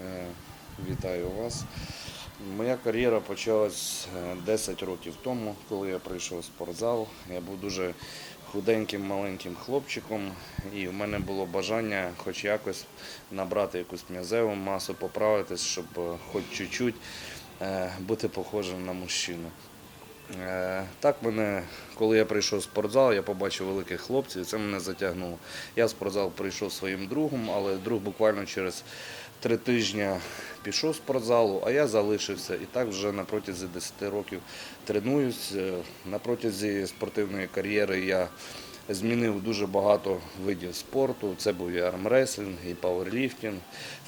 Е, Вітаю вас. Моя кар'єра почалась е, 10 років тому, коли я прийшов в спортзал. Я був дуже худеньким маленьким хлопчиком, і в мене було бажання хоч якось набрати якусь м'язеву масу, поправитись, щоб е, хоч чуть-чуть е, бути похожим на мужчину. Е, Так мене, коли я прийшов в спортзал, я побачив великих хлопців, і це мене затягнуло. Я в спортзал прийшов своїм другом, але друг буквально через три тижні пішов з спортзалу, а я залишився. І так вже на протязі 10 років тренуюсь. Е, На протязі спортивної кар'єри я змінив дуже багато видів спорту. Це був і армреслінг, і пауерліфтинг.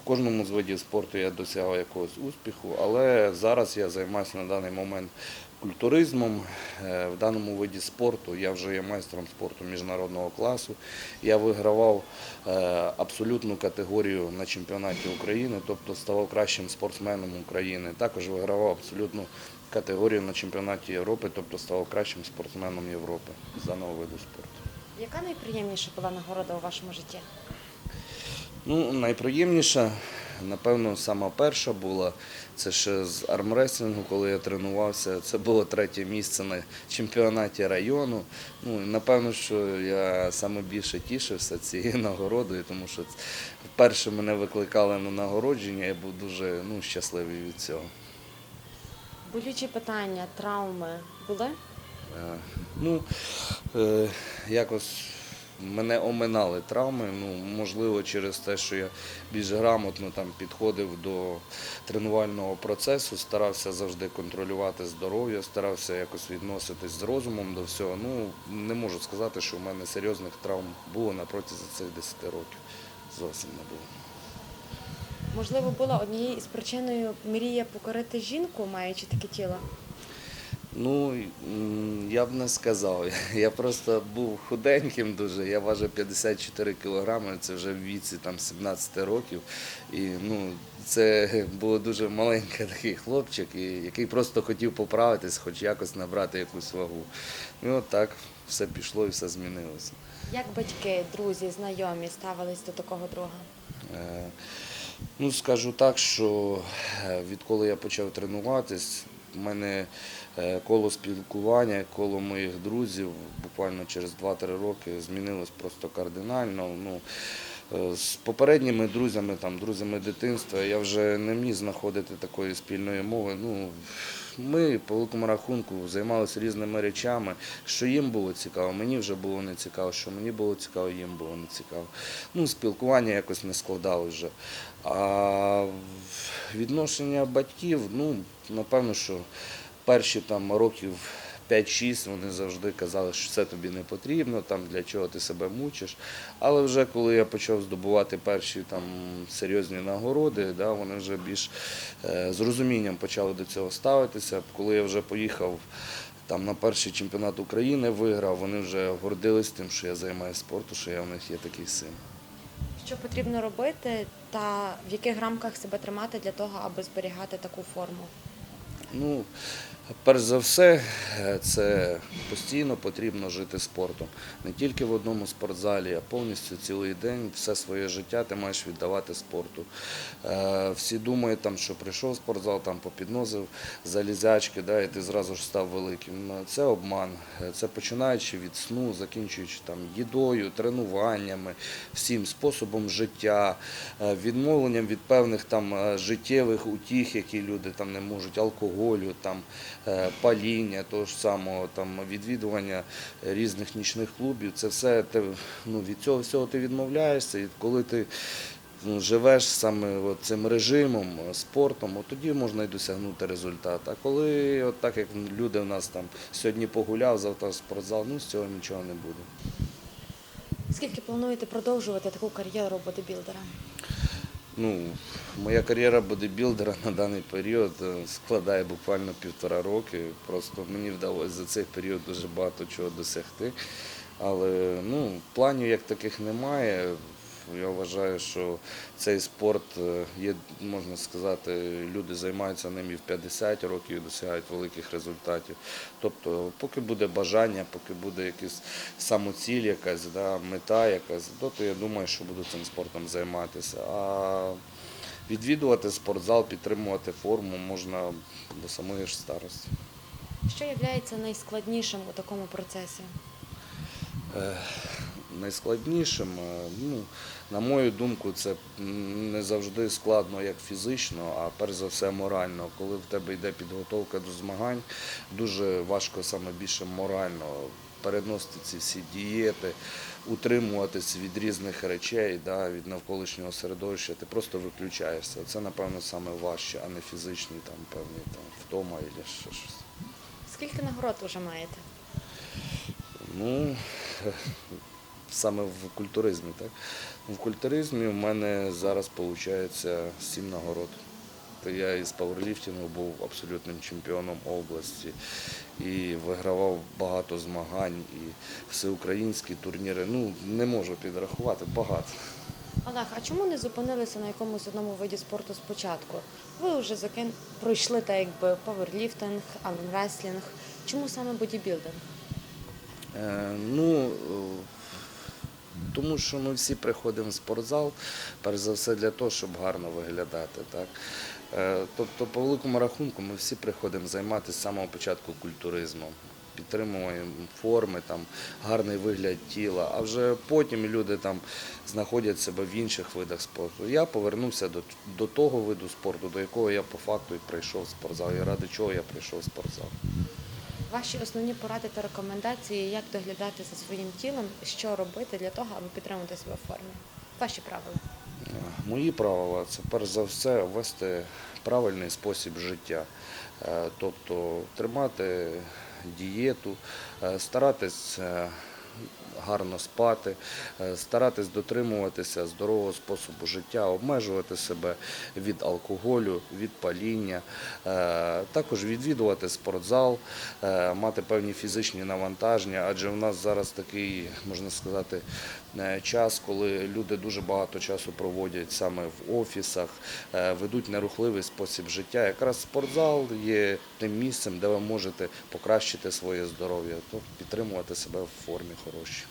В кожному з видів спорту я досягав якогось успіху, але зараз я займаюся на даний момент культуризмом. Е, В даному виді спорту я вже є майстром спорту міжнародного класу. Я вигравав е, абсолютну категорію на чемпіонаті України, тобто ставав кращим спортсменом України. Також вигравав абсолютну категорію на чемпіонаті Європи, тобто ставав кращим спортсменом Європи з даного виду спорту. Яка найприємніша була нагорода у вашому житті? Ну, найприємніша, напевно, сама перша була. Це ще з армреслінгу, коли я тренувався. Це було третє місце на чемпіонаті району. Ну, і напевно, що я саме більше тішився цією нагородою, тому що вперше мене викликали на нагородження, я був дуже ну, щасливий від цього. Болючі питання, травми були? Е, Ну, е, якось мене оминали травми. Ну, можливо, через те, що я більш грамотно там підходив до тренувального процесу, старався завжди контролювати здоров'я, старався якось відноситись з розумом до всього. Ну, не можу сказати, що в мене серйозних травм було на протязі цих 10 років. Зовсім не було. Можливо, була однією із причиною мрія покорити жінку, маючи таке тіло? Ну, я б не сказав. Я просто був худеньким дуже. Я важив 54 кілограми, це вже в віці там 17 років. І ну, це був дуже маленький такий хлопчик, який просто хотів поправитись, хоч якось набрати якусь вагу. І от так все пішло і все змінилося. Як батьки, друзі, знайомі ставились до такого друга? Е, Ну, скажу так, що е, відколи я почав тренуватись, в мене е, коло спілкування, коло моїх друзів буквально через 2-3 роки змінилось просто кардинально. Ну, е, з попередніми друзями, там, друзями дитинства, я вже не міг знаходити такої спільної мови. Ну, ми по великому рахунку займалися різними речами, що їм було цікаво, мені вже було не цікаво, що мені було цікаво, їм було не цікаво. Ну, спілкування якось не складалося вже. А відношення батьків, ну, напевно, що перші там років 5-6 вони завжди казали, що це тобі не потрібно, там для чого ти себе мучиш. Але вже коли я почав здобувати перші там серйозні нагороди, да, вони вже більш е, з розумінням почали до цього ставитися. Коли я вже поїхав там на перший чемпіонат України, виграв, вони вже гордились тим, що я займаюся спортом, що я в них є такий син. Що потрібно робити та в яких рамках себе тримати для того, аби зберігати таку форму? Ну, перш за все, е, це постійно потрібно жити спортом. Не тільки в одному спортзалі, а повністю цілий день, все своє життя ти маєш віддавати спорту. Е, Всі думають, там, що прийшов спортзал, там попідносив залізячки, і ти зразу ж став великим. Ну, Це обман. Е, Це починаючи від сну, закінчуючи там, їдою, тренуваннями, всім способом життя, е, відмовленням від певних там, е, життєвих утіх, які люди там, не можуть, алкоголю, там, е, паління, того ж самого, там, відвідування різних нічних клубів. Це все ти, ну, від цього всього ти відмовляєшся. І коли ти ну, живеш саме цим режимом, е, спортом, от тоді можна і досягнути результат. А коли от так як люди в нас там сьогодні погуляв, завтра спортзал, ну з цього нічого не буде. Скільки плануєте продовжувати таку кар'єру бодибілдера? Ну, моя кар'єра бодибілдера на даний період е, складає буквально півтора роки. Просто мені вдалося за цей період дуже багато чого досягти. Але ну, планів як таких немає. Я вважаю, що цей спорт е, є, можна сказати, люди займаються ним і в 50 років і досягають великих результатів. Тобто, поки буде бажання, поки буде якась самоціль, якась да, мета якась, то, то я думаю, що буду цим спортом займатися. А відвідувати спортзал, підтримувати форму можна до самої ж старості. Що є найскладнішим у такому процесі? Найскладнішим, е, ну, на мою думку, це не завжди складно як фізично, а перш за все морально. Коли в тебе йде підготовка до змагань, дуже важко саме більше морально переносити ці всі дієти, утримуватись від різних речей, да, від навколишнього середовища. Ти просто виключаєшся. Це, напевно, саме важче, а не фізичні там, певні там, втома або ще щось. Скільки нагород вже маєте? Ну, саме в культуризмі, так? В культуризмі в мене зараз виходить сім нагород. То я із пауерліфтингу був абсолютним чемпіоном області і вигравав багато змагань і всеукраїнські турніри. Ну, не можу підрахувати, багато. Олег, а чому не зупинилися на якомусь одному виді спорту спочатку? Ви вже закин... пройшли так якби паверліфтинг, армреслінг. Чому саме бодібілдинг? Е, Ну, тому що ми всі приходимо в спортзал, перш за все для того, щоб гарно виглядати. Так? Е, Тобто, по великому рахунку, ми всі приходимо займатися з самого початку культуризмом. Підтримуємо форми, там, гарний вигляд тіла, а вже потім люди там знаходять себе в інших видах спорту. Я повернувся до, до того виду спорту, до якого я по факту і прийшов в спортзал, і ради чого я прийшов в спортзал. Ваші основні поради та рекомендації, як доглядати за своїм тілом, що робити для того, аби підтримувати себе в формі? Ваші правила. Мої правила це перш за все вести правильний спосіб життя, Е, тобто тримати дієту, е, старатись е, гарно спати, е, старатись дотримуватися здорового способу життя, обмежувати себе від алкоголю, від паління, е, також відвідувати спортзал, е, мати певні фізичні навантаження, адже в нас зараз такий, можна сказати, час, коли люди дуже багато часу проводять саме в офісах, ведуть нерухливий спосіб життя. Якраз спортзал є тим місцем, де ви можете покращити своє здоров'я, тобто підтримувати себе в формі хорошій.